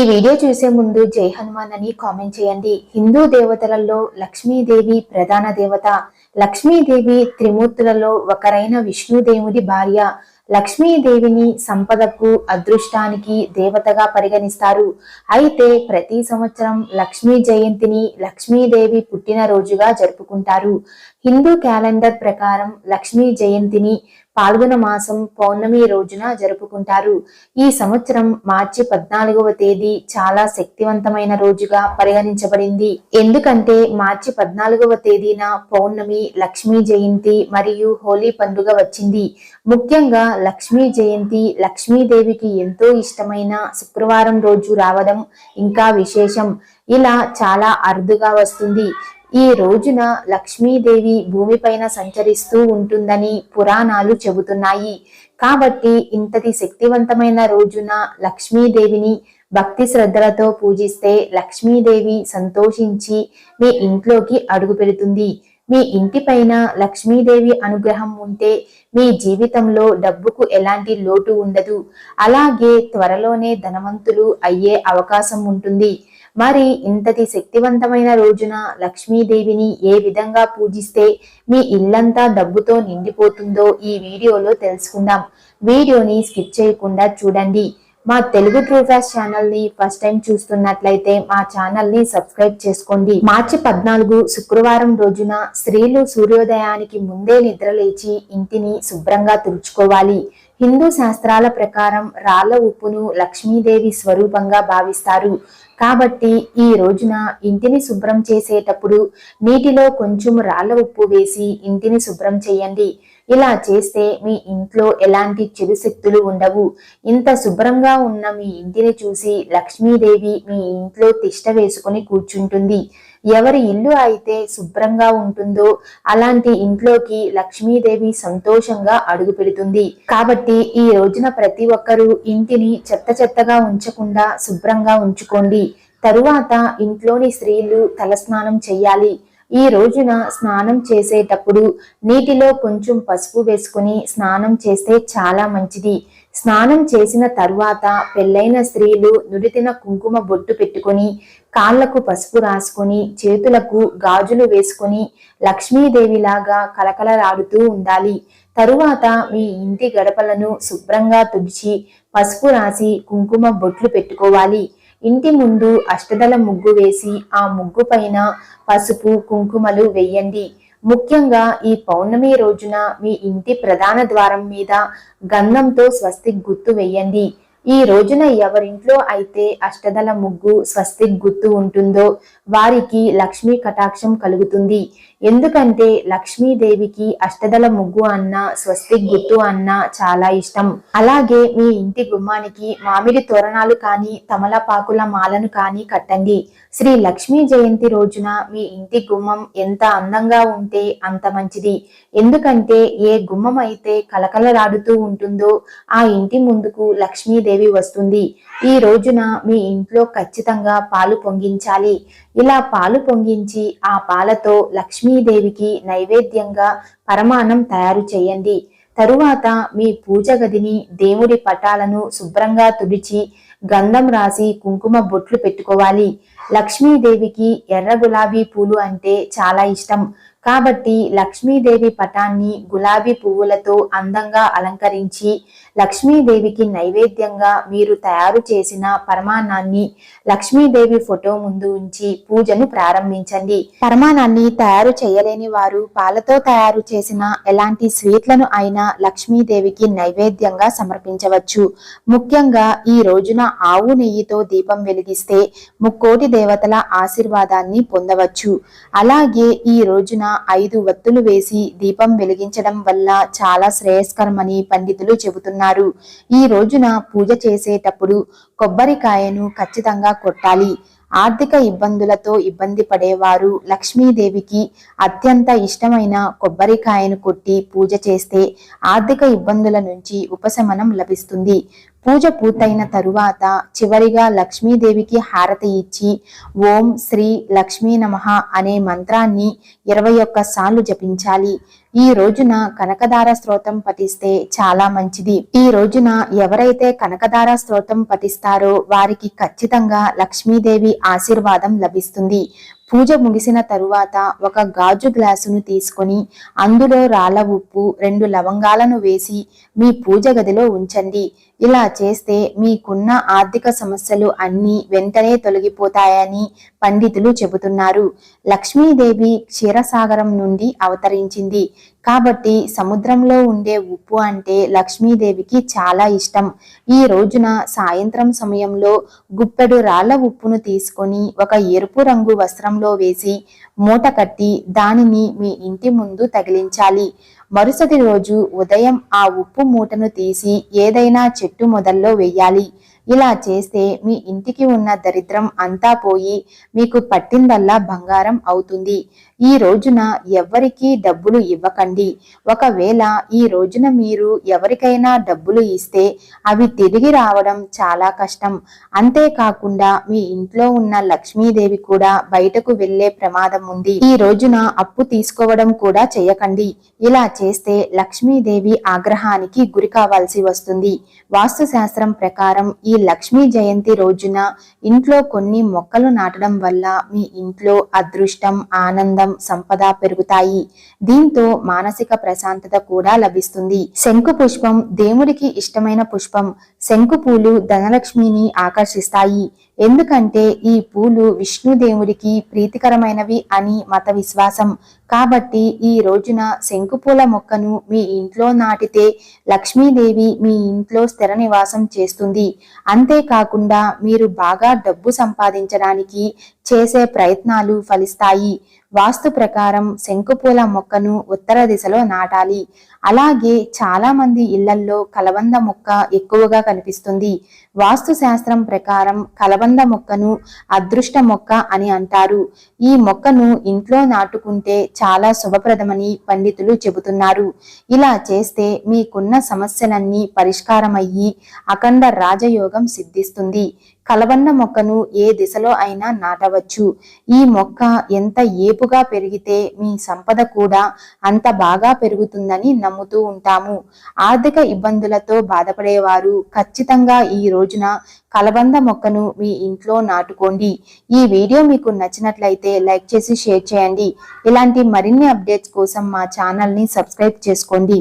ఈ వీడియో చూసే ముందు జై హనుమాన్ అని కామెంట్ చేయండి. హిందూ దేవతలలో లక్ష్మీదేవి ప్రధాన దేవత. లక్ష్మీదేవి త్రిమూర్తులలో ఒకరైన విష్ణుదేవుడి భార్య. లక్ష్మీదేవిని సంపదకు అదృష్టానికి దేవతగా పరిగణిస్తారు. అయితే ప్రతి సంవత్సరం లక్ష్మీ జయంతిని లక్ష్మీదేవి పుట్టినరోజుగా జరుపుకుంటారు. హిందూ క్యాలెండర్ ప్రకారం లక్ష్మీ జయంతిని పాల్గొన మాసం పౌర్ణమి రోజున జరుపుకుంటారు. ఈ సంవత్సరం మార్చి పద్నాలుగవ తేదీ చాలా శక్తివంతమైన రోజుగా పరిగణించబడింది. ఎందుకంటే మార్చి పద్నాలుగవ తేదీన పౌర్ణమి లక్ష్మీ జయంతి మరియు హోలీ పండుగ వచ్చింది. ముఖ్యంగా లక్ష్మీ జయంతి లక్ష్మీదేవికి ఎంతో ఇష్టమైన శుక్రవారం రోజు రావడం ఇంకా విశేషం. ఇలా చాలా అరుదుగా వస్తుంది. ఈ రోజున లక్ష్మీదేవి భూమిపైన సంచరిస్తూ ఉంటుందని పురాణాలు చెబుతున్నాయి. కాబట్టి ఇంతటి శక్తివంతమైన రోజున లక్ష్మీదేవిని భక్తి శ్రద్ధలతో పూజిస్తే లక్ష్మీదేవి సంతోషించి మీ ఇంట్లోకి అడుగు పెడుతుంది. మీ ఇంటిపైన లక్ష్మీదేవి అనుగ్రహం ఉంటే మీ జీవితంలో డబ్బుకు ఎలాంటి లోటు ఉండదు. అలాగే త్వరలోనే ధనవంతులు అయ్యే అవకాశం ఉంటుంది. మరి ఇంతటి శక్తివంతమైన రోజున లక్ష్మీదేవిని ఏ విధంగా పూజిస్తే మీ ఇల్లంతా డబ్బుతో నిండిపోతుందో ఈ వీడియోలో తెలుసుకుందాం. వీడియోని స్కిప్ చేయకుండా చూడండి. మా తెలుగు ట్రూఫాస్ ఛానల్ని ఫస్ట్ టైం చూస్తున్నట్లయితే మా ఛానల్ని సబ్స్క్రైబ్ చేసుకోండి. మార్చి పద్నాలుగు శుక్రవారం రోజున స్త్రీలు సూర్యోదయానికి ముందే నిద్రలేచి ఇంటిని శుభ్రంగా తుడుచుకోవాలి. హిందూ శాస్త్రాల ప్రకారం రాళ్ళ ఉప్పును లక్ష్మీదేవి స్వరూపంగా భావిస్తారు. కాబట్టి ఈ రోజున ఇంటిని శుభ్రం చేసేటప్పుడు నీటిలో కొంచెం రాళ్ళ ఉప్పు వేసి ఇంటిని శుభ్రం చేయండి. ఇలా చేస్తే మీ ఇంట్లో ఎలాంటి చెడు శక్తులు ఉండవు. ఇంత శుభ్రంగా ఉన్న మీ ఇంటిని చూసి లక్ష్మీదేవి మీ ఇంట్లో తిష్ట వేసుకుని కూర్చుంటుంది. ఎవరి ఇల్లు అయితే శుభ్రంగా ఉంటుందో అలాంటి ఇంట్లోకి లక్ష్మీదేవి సంతోషంగా అడుగు పెడుతుంది. కాబట్టి ఈ రోజున ప్రతి ఒక్కరూ ఇంటిని చెత్త చెత్తగా ఉంచకుండా శుభ్రంగా ఉంచుకోండి. తరువాత ఇంట్లోని స్త్రీలు తలస్నానం చేయాలి. ఈ రోజున స్నానం చేసేటప్పుడు నీటిలో కొంచెం పసుపు వేసుకుని స్నానం చేస్తే చాలా మంచిది. స్నానం చేసిన తరువాత పెళ్ళైన స్త్రీలు నుడితిన కుంకుమ బొట్టు పెట్టుకుని కాళ్ళకు పసుపు రాసుకొని చేతులకు గాజులు వేసుకుని లక్ష్మీదేవిలాగా కలకలలాడుతూ ఉండాలి. తరువాత మీ ఇంటి గడపలను శుభ్రంగా తుడిచి పసుపు రాసి కుంకుమ బొట్లు పెట్టుకోవాలి. ఇంటి ముందు అష్టదల ముగ్గు వేసి ఆ ముగ్గు పైన పసుపు కుంకుమలు వెయ్యండి ముఖ్యంగా ఈ పౌర్ణమి రోజున మీ ఇంటి ప్రధాన ద్వారం మీద గంధంతో స్వస్తిక్ గుర్తు వెయ్యండి ఈ రోజున ఎవరింట్లో అయితే అష్టదల ముగ్గు స్వస్తిక్ గుర్తు ఉంటుందో వారికి లక్ష్మీ కటాక్షం కలుగుతుంది. ఎందుకంటే లక్ష్మీదేవికి అష్టదల ముగ్గు అన్న స్వస్తిక్ గుర్తు అన్న చాలా ఇష్టం. అలాగే మీ ఇంటి గుమ్మానికి మామిడి తోరణాలు కానీ తమలపాకుల మాలను కానీ కట్టండి. శ్రీ లక్ష్మీ జయంతి రోజున మీ ఇంటి గుమ్మం ఎంత అందంగా ఉంటే అంత మంచిది. ఎందుకంటే ఏ గుమ్మం అయితే కలకలలాడుతూ ఉంటుందో ఆ ఇంటి ముందుకు లక్ష్మీదేవి వస్తుంది. ఈ రోజున మీ ఇంట్లో ఖచ్చితంగా పాలు పొంగించాలి. ఇలా పాలు పొంగించి ఆ పాలతో లక్ష్మీదేవికి నైవేద్యంగా పరమాన్నం తయారు చేయండి. తరువాత మీ పూజ గదిని దేవుడి పటాలను శుభ్రంగా తుడిచి గంధం రాసి కుంకుమ బొట్లు పెట్టుకోవాలి. లక్ష్మీదేవికి ఎర్ర గులాబీ పూలు అంటే చాలా ఇష్టం. కాబట్టి లక్ష్మీదేవి పటాన్ని గులాబీ పువ్వులతో అందంగా అలంకరించి లక్ష్మీదేవికి నైవేద్యంగా మీరు తయారు చేసిన పరమాణాన్ని లక్ష్మీదేవి ఫోటో ముందు ఉంచి పూజను ప్రారంభించండి. పరమాణాన్ని తయారు చేయలేని వారు పాలతో తయారు చేసిన ఎలాంటి స్వీట్లను అయినా లక్ష్మీదేవికి నైవేద్యంగా సమర్పించవచ్చు. ముఖ్యంగా ఈ రోజున ఆవు నెయ్యితో దీపం వెలిగిస్తే ముక్కోటి దేవతల ఆశీర్వాదాన్ని పొందవచ్చు. అలాగే ఈ రోజున ఐదు వత్తులు వేసి దీపం వెలిగించడం వల్ల చాలా శ్రేయస్కరమని పండితులు చెబుతున్నారు. ఈ రోజున పూజ చేసేటప్పుడు కొబ్బరికాయను ఖచ్చితంగా కొట్టాలి. ఆర్థిక ఇబ్బందులతో ఇబ్బంది పడేవారు లక్ష్మీదేవికి అత్యంత ఇష్టమైన కొబ్బరికాయను కొట్టి పూజ చేస్తే ఆర్థిక ఇబ్బందుల నుంచి ఉపశమనం లభిస్తుంది. పూజ పూర్తయిన తరువాత చివరిగా లక్ష్మీదేవికి హారతి ఇచ్చి ఓం శ్రీ లక్ష్మీ నమః అనే మంత్రాన్ని ఇరవై ఒక్క సార్లు జపించాలి. ఈ రోజున కనకదార స్తోత్రం పఠిస్తే చాలా మంచిది. ఈ రోజున ఎవరైతే కనకదార స్తోత్రం పఠిస్తారో వారికి ఖచ్చితంగా లక్ష్మీదేవి ఆశీర్వాదం లభిస్తుంది. పూజ ముగిసిన తరువాత ఒక గాజు గ్లాసును తీసుకొని అందులో రాళ్ళ ఉప్పు రెండు లవంగాలను వేసి మీ పూజ గదిలో ఉంచండి. ఇలా చేస్తే మీకున్న ఆర్థిక సమస్యలు అన్నీ వెంటనే తొలగిపోతాయని పండితులు చెబుతున్నారు. లక్ష్మీదేవి క్షీరసాగరం నుండి అవతరించింది. కాబట్టి సముద్రంలో ఉండే ఉప్పు అంటే లక్ష్మీదేవికి చాలా ఇష్టం. ఈ రోజున సాయంత్రం సమయంలో గుప్పెడు రాళ్ళ ఉప్పును తీసుకొని ఒక ఎరుపు రంగు వస్త్రంలో వేసి మూట కట్టి దానిని మీ ఇంటి ముందు తగిలించాలి. మరుసటి రోజు ఉదయం ఆ ఉప్పు మూటను తీసి ఏదైనా చెట్టు మొదల్లో వెయ్యాలి ఇలా చేస్తే మీ ఇంటికి ఉన్న దరిద్రం అంతా పోయి మీకు పట్టిందల్లా బంగారం అవుతుంది. ఈ రోజున ఎవరికీ డబ్బులు ఇవ్వకండి. ఒకవేళ ఈ రోజున మీరు ఎవరికైనా డబ్బులు ఇస్తే అవి తిరిగి రావడం చాలా కష్టం. అంతేకాకుండా మీ ఇంట్లో ఉన్న లక్ష్మీదేవి కూడా బయటకు వెళ్ళే ప్రమాదం ఉంది. ఈ రోజున అప్పు తీసుకోవడం కూడా చేయకండి. ఇలా చేస్తే లక్ష్మీదేవి ఆగ్రహానికి గురి కావాల్సి వస్తుంది. వాస్తు శాస్త్రం ప్రకారం ఈ లక్ష్మీ జయంతి రోజున ఇంట్లో కొన్ని మొక్కలు నాటడం వల్ల మీ ఇంట్లో అదృష్టం ఆనందం సంపద పెరుగుతాయి. దీంతో మానసిక ప్రశాంతత కూడా లభిస్తుంది. శంకు పుష్పం దేవుడికి ఇష్టమైన పుష్పం. శంకు పూలు ధనలక్ష్మిని ఆకర్షిస్తాయి. ఎందుకంటే ఈ పూలు విష్ణుదేవుడికి ప్రీతికరమైనవి అని మత విశ్వాసం కాబట్టి ఈ రోజున శంకుపూల మొక్కను మీ ఇంట్లో నాటితే లక్ష్మీదేవి మీ ఇంట్లో స్థిర నివాసం చేస్తుంది. అంతేకాకుండా మీరు బాగా డబ్బు సంపాదించడానికి చేసే ప్రయత్నాలు ఫలిస్తాయి. వాస్తు ప్రకారం శంకుపూల మొక్కను ఉత్తర దిశలో నాటాలి. అలాగే చాలా మంది ఇళ్ళల్లో కలబంద మొక్క ఎక్కువగా కనిపిస్తుంది. వాస్తు శాస్త్రం ప్రకారం కలబంద మొక్కను అదృష్ట మొక్క అని అంటారు. ఈ మొక్కను ఇంట్లో నాటుకుంటే చాలా శుభప్రదమని పండితులు చెబుతున్నారు. ఇలా చేస్తే మీకున్న సమస్యలన్నీ పరిష్కారమయ్యి అఖండ రాజయోగం సిద్ధిస్తుంది. కలబంద మొక్కను ఏ దిశలో అయినా నాటవచ్చు. ఈ మొక్క ఎంత ఏపుగా పెరిగితే మీ సంపద కూడా అంత బాగా పెరుగుతుందని నమ్ముతూ ఉంటాము. ఆర్థిక ఇబ్బందులతో బాధపడేవారు ఖచ్చితంగా ఈ రోజున కలబంద మొక్కను మీ ఇంట్లో నాటుకోండి. ఈ వీడియో మీకు నచ్చినట్లయితే లైక్ చేసి షేర్ చేయండి. ఇలాంటి మరిన్ని అప్డేట్స్ కోసం మా ఛానల్ని సబ్స్క్రైబ్ చేసుకోండి.